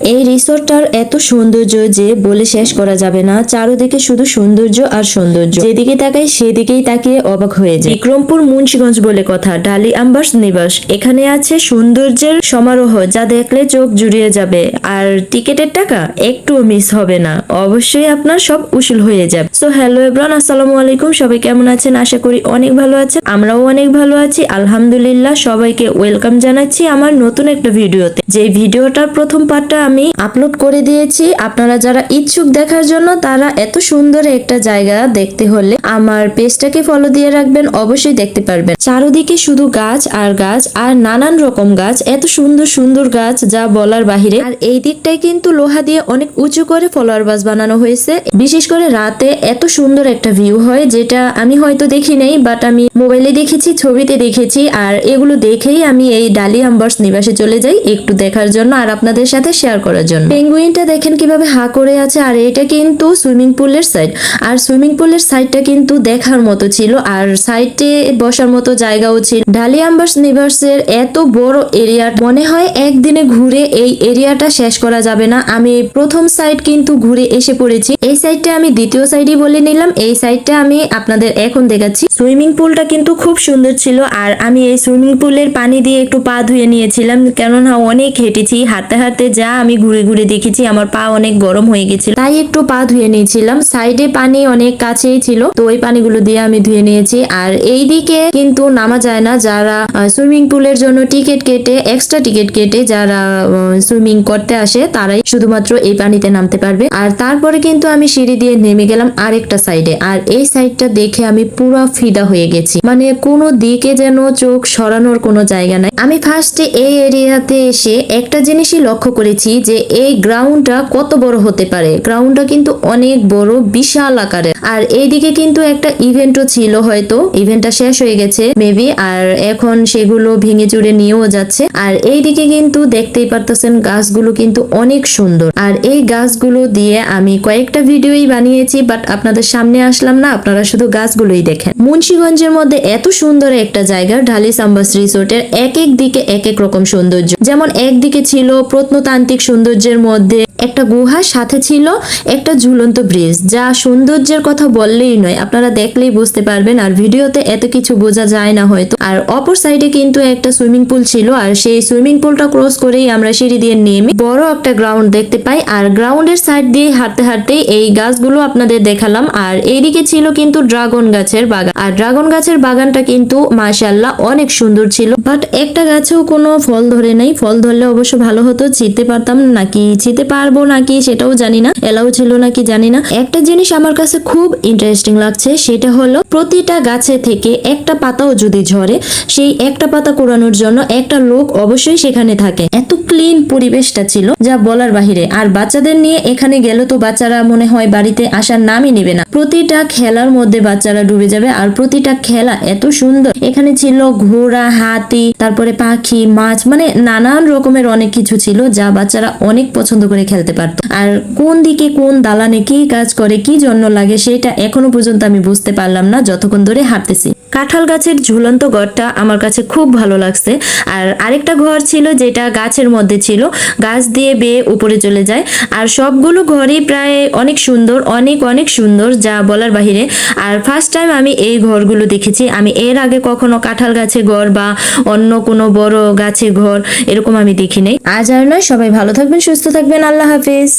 এই রিসোর্টটার এত সৌন্দর্য যে বলে শেষ করা যাবে না। চারদিকে শুধু সৌন্দর্য আর সৌন্দর্য। যেদিকে তাকাই সেদিকেই তাকিয়ে অবাক হয়ে যায়। বিক্রমপুর মুন্সিগঞ্জ বলে কথা, ডালি আম্বাস নিবাস। এখানে আছে সৌন্দর্যের সমারোহ যা দেখলে চোখ জুড়িয়ে যাবে। আর টিকেটের টাকা একটুও মিস হবে না। অবশ্যই আপনার সব উসুল হয়ে যাবে। সো হ্যালো এব্রান আসসালামু আলাইকুম। সবাই কেমন আছেন? আশা করি অনেক ভালো আছেন। আমরাও অনেক ভালো আছি। আলহামদুলিল্লাহ, সবাইকে ওয়েলকাম জানাচ্ছি আমার নতুন একটা ভিডিওতে। যে ভিডিওটার প্রথম পার্টটা আমি আপলোড করে দিয়েছি। আপনারা যারা ইচ্ছুক দেখার জন্য, তারা এত সুন্দর একটা জায়গা দেখতে হলে আমার পেজটাকে ফলো দিয়ে রাখবেন, অবশ্যই দেখতে পারবেন। চারদিকে শুধু গাছ আর গাছ আর নানান রকম গাছ, এত সুন্দর সুন্দর গাছ যা বলার বাহিরে। আর এই দিকটাই কিন্তু লোহা দিয়ে অনেক উঁচু করে ফলোয়ার বাস বানানো হয়েছে। বিশেষ করে রাতে এত সুন্দর একটা ভিউ হয়, যেটা আমি হয়তো দেখি নাই বাট আমি মোবাইলে দেখেছি, ছবিতে দেখেছি, আর এগুলো দেখেই আমি এই ডালি আম্বার্স নিবাসে চলে যাই, একটু দেখার জন্য। আর আপনাদের সাথে শেয়ার করার জন্য। পেঙ্গুইনটা দেখেন কীভাবে হা করে আছে, আর এটা কিন্তু সুইমিং পুলের সাইড। আর সুইমিং পুলের সাইডটা কিন্তু দেখার মতো ছিল, আর সাইডে বসার মতো জায়গাও ছিল। আম্বার্স নিবাসের এত বড় এরিয়া, মনে হয় একদিনে ঘুরে এই এরিয়াটা শেষ করা যাবে না। আমি প্রথম সাইড কিন্তু ঘুরে এসে পড়েছি। এই সাইডটা আমি দ্বিতীয় সাইডই বলে নিলাম। এই সাইডটা আমি আপনাদের এখন দেখাচ্ছি। সুইমিং পুলটা কিন্তু খুব সুন্দর ছিল, আর আমি এই সুইমিং পুলের পানি দিয়ে একটু পা ধুয়ে নিয়েছিলাম। কেননা অনেক হেঁটেছি, হাঁটতে হাঁটতে যা আমি ঘুরে ঘুরে দেখেছি, আমার পা অনেক গরম হয়ে গেছিল। তাই একটু পা ধুয়ে নিয়েছিলাম। সাইডে পানি অনেক কাছেই ছিল, তো ওই পানিগুলো দিয়ে আমি ধুয়ে নিয়েছি। আর এই দিকে কিন্তু নামা যায় না, যারা সুইমিং পুলের জন্য টিকিট কেটে এক্সট্রা টিকিট কেটে যারা সুইমিং করতে আসে, তারাই শুধুমাত্র এই পানিতে নামতে পারবে। আর তারপরে কিন্তু আমি সিঁড়ি দিয়ে নেমে গেলাম আরেকটা সাইডে। আর এই সাইডটা দেখে আমি পুরো ফিদা হয়ে গেছি। মানে কোনো দিকে যেন চোখ সরানোর কোনো জায়গা নাই। আমি ফার্স্টে এই এরিয়াতে এসে একটা জিনিসই লক্ষ্য করেছি যে এই গ্রাউন্ডটা কত বড় হতে পারে। গ্রাউন্ডটা কিন্তু অনেক বড়, বিশাল আকারের। আর এইদিকে কিন্তু একটা ইভেন্টও ছিল হয়তো। ইভেন্টটা শেষ হয়ে গেছে মেবি আর এখন সেগুলো ভেঙে চুরে নিয়েও যাচ্ছে। আর এইদিকে কিন্তু দেখতেই পারতেছেন গাছগুলো কিন্তু অনেক সুন্দর। আর এই গাছগুলো দিয়ে আমি কয়েকটা ভিডিওই বানিয়েছি বাট আপনাদের সামনে আসলাম না, আপনারা শুধু গাছগুলোই দেখেন। মুন্সিগঞ্জের মধ্যে এত সুন্দর একটা জায়গা, ঢালি সাম্বাস রিসোর্টের এক এক দিকে এক এক রকম সৌন্দর্য। যেমন একদিকে ছিল প্রত্নতান্ত্রিক সৌন্দর্যের মধ্যে একটা গুহার সাথে ছিল একটা ঝুলন্ত ব্রিজ যা সৌন্দর্যের কথা বললেই নয়, আপনারা দেখলেই বুঝতে পারবেন। আর ভিডিওতে এত কিছু বোঝা যায় না হয়তো। আর অপর সাইডে কিন্তু একটা সুইমিং পুল ছিল, আর সেই সুইমিং পুলটা ক্রস করেই আমরা সিঁড়ি দিয়ে নেমে বড় একটা গ্রাউন্ড দেখতে পাই। আর গ্রাউন্ডের সাইড দিয়ে হাঁটতে হাঁটতে এই গাছগুলো আপনাদের দেখালাম। আর এইদিকে ছিল কিন্তু ড্রাগন গাছের বাগান। আর ড্রাগন গাছের বাগানটা কিন্তু মাশাল্লাহ অনেক সুন্দর ছিল। বাট একটা গাছেও কোনো ফল ধরে নাই। ফল ধরলে অবশ্য ভালো হতো ছিঁড়তে পারতাম নাকি ছিঁড়তে পারব নাকি সেটাও জানি না, এলাও ছিল নাকি জানি না। একটা জিনিস আমার কাছে খুব ইন্টারেস্টিং লাগছে, সেটা হলো প্রতিটা গাছে থেকে একটা পাতাও যদি ঝরে, সেই একটা পাতা কোরানোর জন্য একটা লোক অবশ্যই সেখানে থাকে। এত ক্লিন পরিবেশটা ছিল, যা বলার বাহিরে। আর বাচ্চাদের নিয়ে এখানে গেলে তো বাচ্চারা মনে হয় বাড়িতে আসার নামই নেবে না। প্রতিটা খেলার মধ্যে বাচ্চারা ডুবে যাবে, আর প্রতিটা খেলা এত সুন্দর। এখানে ছিল ঘোড়া, হাতি, তারপরে পাখি, মাছ মানে নানান রকমের অনেক কিছু ছিল যা বাচ্চারা অনেক পছন্দ করে খেলতে পারতো। আর কোন দিকে কোন দালানে কি কাজ করে, কি জন্য লাগে, সেটা এখনও পর্যন্ত আমি বুঝতে পারলাম না, যতক্ষণ ধরে হাঁটতেছি। কাঁঠাল গাছের ঝুলন্ত ঘরটা আমার কাছে খুব ভালো লাগছে। আর আরেকটা ঘর ছিল যেটা গাছের মধ্যে ছিল, গাছ দিয়ে বেয়ে উপরে চলে যায়। আর সবগুলো ঘরই প্রায় অনেক সুন্দর, অনেক অনেক সুন্দর, যা বলার বাহিরে। আর ফার্স্ট টাইম আমি এই ঘরগুলো দেখেছি। আমি এর আগে কখনো কাঁঠাল গাছে ঘর বা অন্য কোনো বড় গাছে ঘর এরকম আমি দেখি নাই আজ আর নয়, সবাই ভালো থাকবেন, সুস্থ থাকবেন, আল্লাহ হাফেজ।